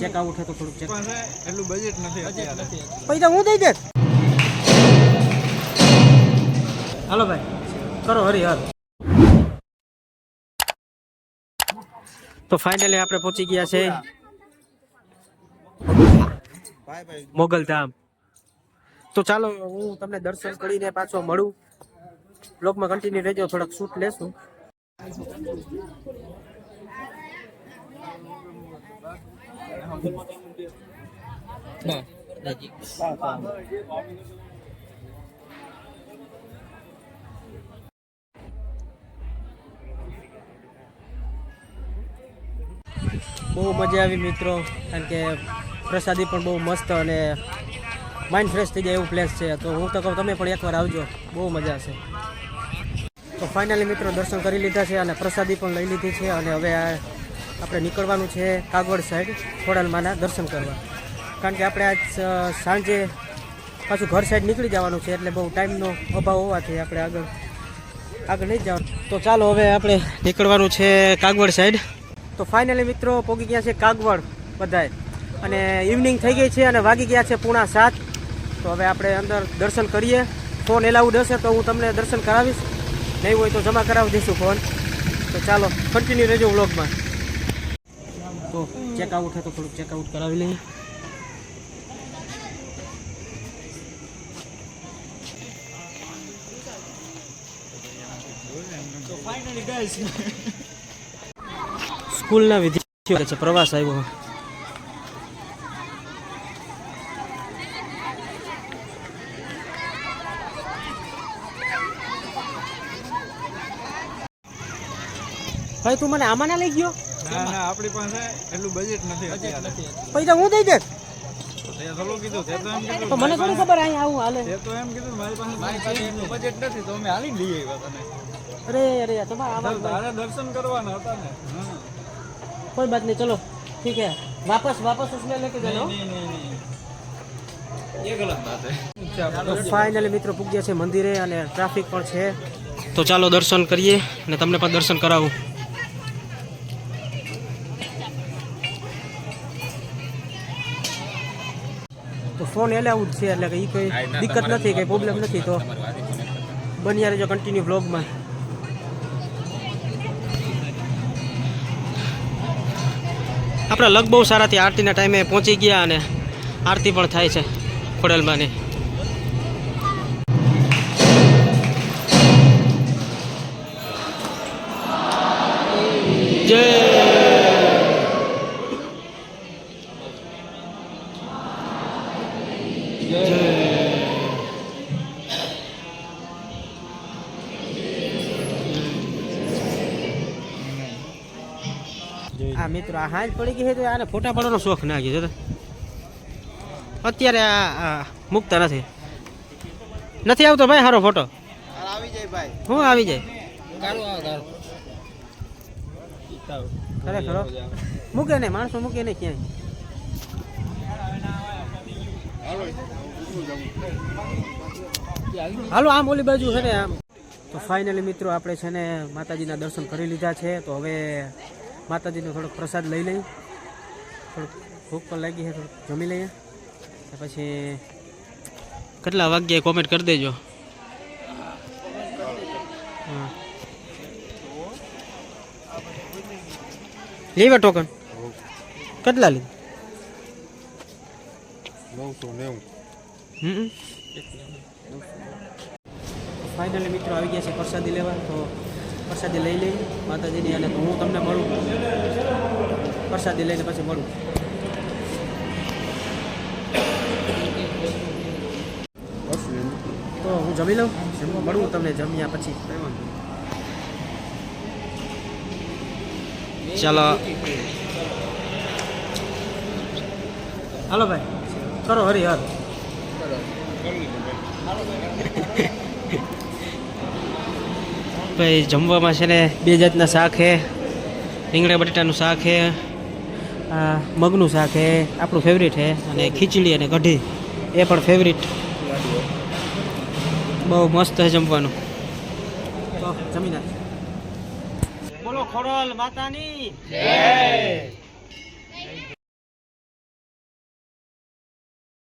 Check out તો થોડુંક check એટલું બજેટ નથી પૈસા હું દઈ દે હાલો ભાઈ કરો હરી હર તો ફાઇનલી આપણે પહોંચી ગયા છે મોગલ ધામ. તો ચાલો હું તમને દર્શન કરીને પાછો મળું. બ્લોગમાં કન્ટિન્યુ રહેજો થોડાક શૂટ લેશું. બહુ મજા આવી મિત્રો, કારણ કે પ્રસાદી પણ બહુ મસ્ત અને માઇન્ડ ફ્રેશ થઈ જાય એવું પ્લેસ છે. તો હું તો કહું તમે પણ એકવાર આવજો, બહુ મજા આવશે તો ફાઇનલી મિત્રો દર્શન કરી લીધા છે અને પ્રસાદી પણ લઈ લીધી છે અને હવે આ આપણે નીકળવાનું છે કાગવડ સાઈડ, ખોડાલમાના દર્શન કરવા. કારણ કે આપણે આજ સાંજે પાછું ઘર સાઈડ નીકળી જવાનું છે, એટલે બહુ ટાઈમનો અભાવ હોવાથી આપણે આગળ આગળ નહીં જવાનું. તો ચાલો હવે આપણે નીકળવાનું છે કાગવડ સાઈડ. તો ફાઇનલી મિત્રો પહોંચી ગયા છે કાગવડ બધાય. અને ઇવનિંગ થઈ ગઈ છે અને વાગી ગયા છે પૂણા સાત. તો હવે આપણે અંદર દર્શન કરીએ. ફોન એલાઉડ હશે તો હું તમને દર્શન કરાવીશ. નહીં હોય તો જમા કરાવી દઈશું ફોન. તો ચાલો કન્ટિન્યુ રહેજો વ્લોગમાં તો ચેકઆઉટ છે તો થોડુંક ચેકઆઉટ કરાવી લઈએ. સ્કૂલના વિદ્યાર્થીઓ છે, પ્રવાસ આવ્યો ભાઈ, તું મને આમાં ના લઈ ગયો? પૈસા હું દઈ દે મને થોડી ખબર અહીં આવું હાલે. બજેટ નથી. તો અમે હાલી લઈ અરે અરે તમારે દર્શન કરવાના હતા ને. કોઈ બાત નહીં ચલો ઠીક હે. વાપસ વાપસ ઉસમે લેકે જાઓ નહીં ફાઇનલી મિત્રો પૂજ્ય છે મંદિરે અને ટ્રાફિક પણ છે. તો ચાલો દર્શન કરીએ અને તમને પણ દર્શન કરાવું. તો ફોન એલાઉડ છે, એટલે કે એ કોઈ દિક્કત નથી, કંઈ પ્રોબ્લેમ નથી તો બન્યા રહેજો કન્ટિન્યુ બ્લોગમાં આપણા લગ બહુ સારાથી આરતીના ટાઈમે પહોંચી ગયા અને આરતી પણ થાય છે ખોડલમાંની આ મિત્રો આ હાજ પડી ગઈ છે તો આને ફોટા પાડવાનો શોખ ના ગયો તો. અત્યારે આ મૂકતા નથી. નથી આવતો ભાઈ સારો ફોટો. આવી જાય ભાઈ. હું આવી જાય? ખરેખર. મૂકે નહીં માણસો મૂકે નહીં ક્યાંય. હાલો, આમ ઓલી બાજુ છે ને, આમ. તો ફાઇનલી મિત્રો, આપણે છે ને માતાજીના દર્શન કરી લીધા છે. તો હવે માતાજીનો થોડોક પ્રસાદ લઈ લઈ થોડુંક ભૂખ પણ લાગી છે, થોડુંક જમી લઈએ. પછી કેટલા વાગ્યે કોમેન્ટ કરી દેજો. હા. લેવા ટોકન? કેટલા લીધા? નવસો નેવું ફાઇનલી મિત્રો આવી ગયા છે પ્રસાદી લેવા તો પ્રસાદી લઈ લઈ માતાજીની અને તો હું તમને મળું. પ્રસાદી લઈને પછી મળું. તો હું જમી લઉં જમવા મળું તમને જમ્યા પછી. ચાલો. હાલો ભાઈ. કરો હરી હર ભાઈ જમવામાં છે ને બે જાતના શાક છે. રીંગણા બટેટાનું શાક છે. આ મગનું શાક છે. આપણું ફેવરિટ છે. અને ખીચડી અને કઢી. એ પણ ફેવરિટ બહુ મસ્ત છે જમવાનું. જમી નાખ બોલો ખોડલ માતાની. જય.